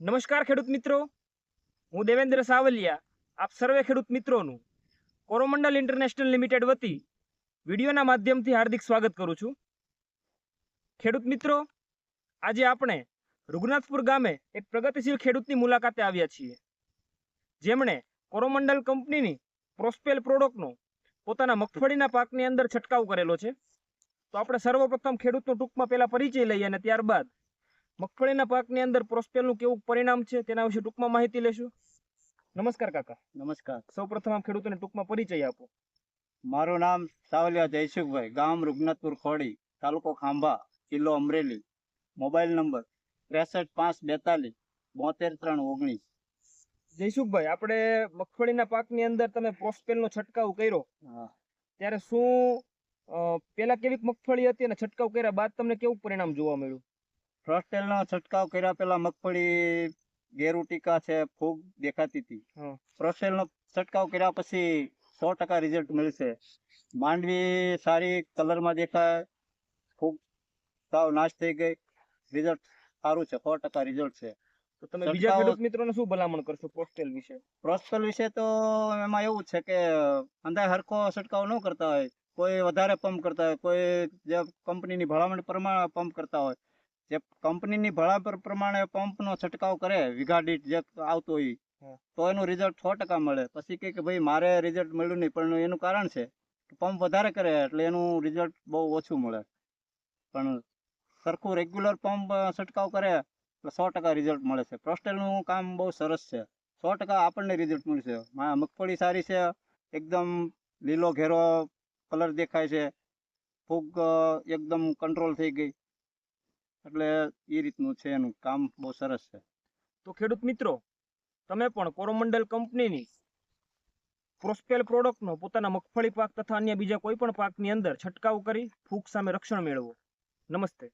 નમસ્કાર ખેડૂત મિત્રો. હું દેવેન્દ્ર સાવલિયા, આપ સર્વે ખેડૂત મિત્રોનું કોરોમંડલ ઇન્ટરનેશનલ લિમિટેડ વતી વિડીયોના માધ્યમથી હાર્દિક સ્વાગત કરું છું. ખેડૂત મિત્રો, આજે આપણે રઘુનાથપુર ગામે એક પ્રગતિશીલ ખેડૂતની મુલાકાતે આવ્યા છીએ. જેમણે કોરોમંડલ કંપનીની પ્રોસ્પેલ પ્રોડક્ટનો પોતાના મગફળીના પાકની અંદર છંટકાવ કરેલો છે. તો આપણે સર્વપ્રથમ ખેડૂતનો ટૂંકમાં પહેલાં પરિચય લઈએ અને ત્યારબાદ મગફળીના પાકની અંદર પ્રોસ્પેલનું કેવું પરિણામ છે તેના વિશે ટૂંકમાં માહિતી લેશું. નમસ્કાર કાકા. નમસ્કાર. સૌપ્રથમ આમ ખેડૂતોને ટૂંકમાં પરિચય આપો. મારું નામ સાવલિયા જયસુખભાઈ ગામ રૂગનાથપુર ખોડી તાલુકો ખાંભા જિલ્લો અમરેલી. મોબાઈલ નંબર ત્રેસઠ પાંચ બેતાલીસ બોતેર ત્રણ ઓગણીસ. જયસુખભાઈ આપણે મગફળીના પાકની અંદર તમે પ્રોસ્પેલનો છંટકાવ કર્યો. ત્યારે શું પેલા કેવી મગફળી હતી અને છંટકાવ કર્યા બાદ તમને કેવું પરિણામ જોવા મળ્યું? ફ્રોસ્ટેલનો છંટકાવ કર્યા પહેલા મગફળી ગેરુટીકા છે ફૂગ દેખાતી હતી. હા. ફ્રોસ્ટેલનો છંટકાવ કર્યા પછી સો ટકા રિઝલ્ટ મળશે. માંડવી સારી કલરમાં દેખાય ફૂગ સાવ નાશ થઈ ગઈ રિઝલ્ટ સારું છે સો ટકા રિઝલ્ટ છે. તો તમે બીજા ખેડૂત મિત્રોને શું ભલામણ કરશો પોસ્ટેલ વિશે? પ્રોસ્પેલ વિશે તો એમાં એવું છે કે અંદાજ હરખો છંટકાવ ન કરતા હોય કોઈ વધારે પંપ કરતા હોય કોઈ જે કંપનીની ભલામણ પ્રમાણે પંપ કરતા હોય જે કંપનીની ભલામણ પ્રમાણે પંપનો છંટકાવ કરે વીઘા દીઠ જે આવતો હોય તો એનું રિઝલ્ટ સો ટકા મળે. પછી કહે કે ભાઈ મારે રિઝલ્ટ મળ્યું નહીં પણ એનું કારણ છે પંપ વધારે કરે એટલે એનું રિઝલ્ટ બહુ ઓછું મળે. પણ સરખું રેગ્યુલર પંપ છંટકાવ કરે એટલે સો ટકા રિઝલ્ટ મળે છે. પ્રોસ્ટેલનું કામ બહુ સરસ છે. સો ટકા આપણને રિઝલ્ટ મળશે. મા- મગફળી સારી છે એકદમ લીલો ઘેરો કલર દેખાય છે. ફૂગ એકદમ કંટ્રોલ થઈ ગઈ. એટલે એ રીતનું છે, એનું કામ બહુ સરસ છે. તો ખેડૂત મિત્રો, તમે પણ કોરોમંડલ કંપનીની પ્રોસ્પેલ પ્રોડક્ટનો પોતાના મગફળી પાક તથા અન્ય બીજા કોઈ પણ પાકની અંદર છંટકાવ કરી, ફૂગ સામે રક્ષણ મેળવો. નમસ્તે.